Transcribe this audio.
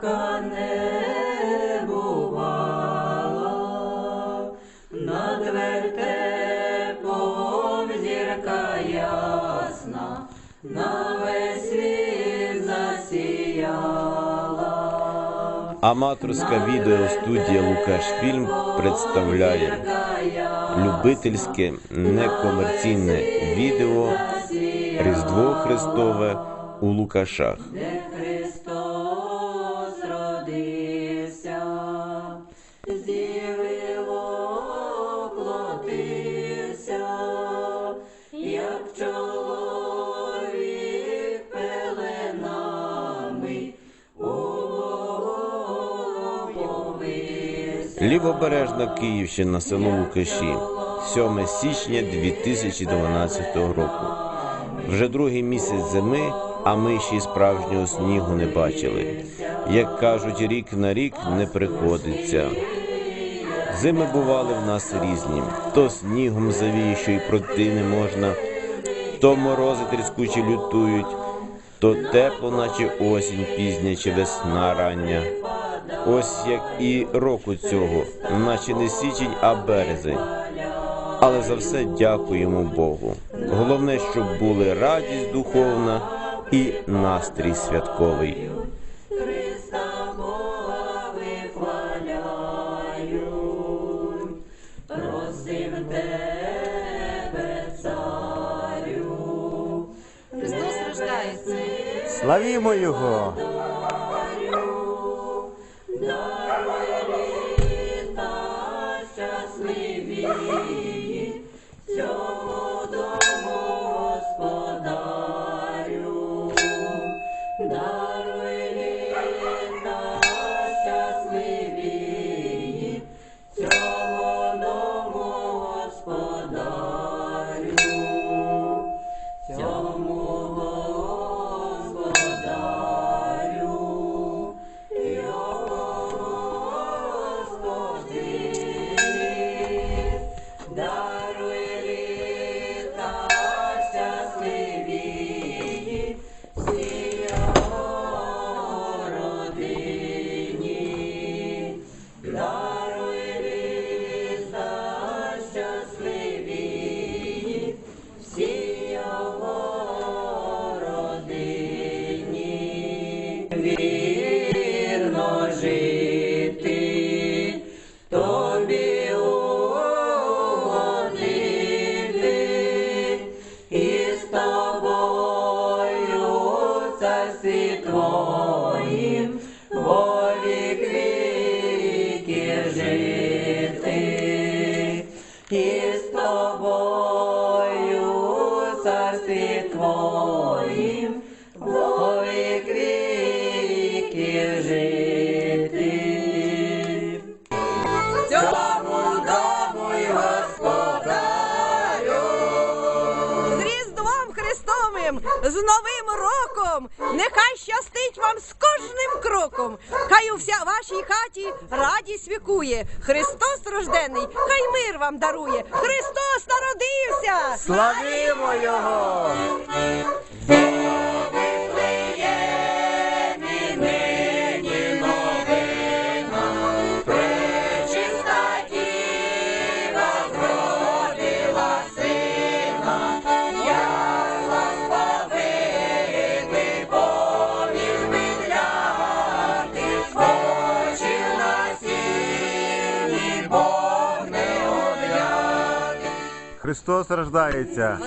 така не бувала, над вертепом зірка ясна, на весь світ засіяла. Аматорська відеостудія Лукашфільм представляє любительське некомерційне відео Різдво Христове у Лукашах. Лівобережна Київщина, село Лукаші, 7 січня 2012 року. Вже другий місяць зими, а ми ще й справжнього снігу не бачили. Як кажуть, рік на рік не приходиться. Зими бували в нас різні. То снігом завіє, що й пройти не можна, то морози тріскучі лютують, то тепло, наче осінь пізня чи весна рання. Ось як і року цього, наче не січень, а березень. Але за все дякуємо Богу. Головне, щоб були радість духовна і настрій святковий. Христа Бога вихваляють, Славімо Його! Вірно жити, тобі угодити, і з тобою царстві твоїм, во вік жити, і з тобою з Новим роком! Нехай щастить вам з кожним кроком! Хай у вся вашій хаті радість вікує! Христос рождений, хай мир вам дарує! Христос народився! Славімо Його! Христос рождається!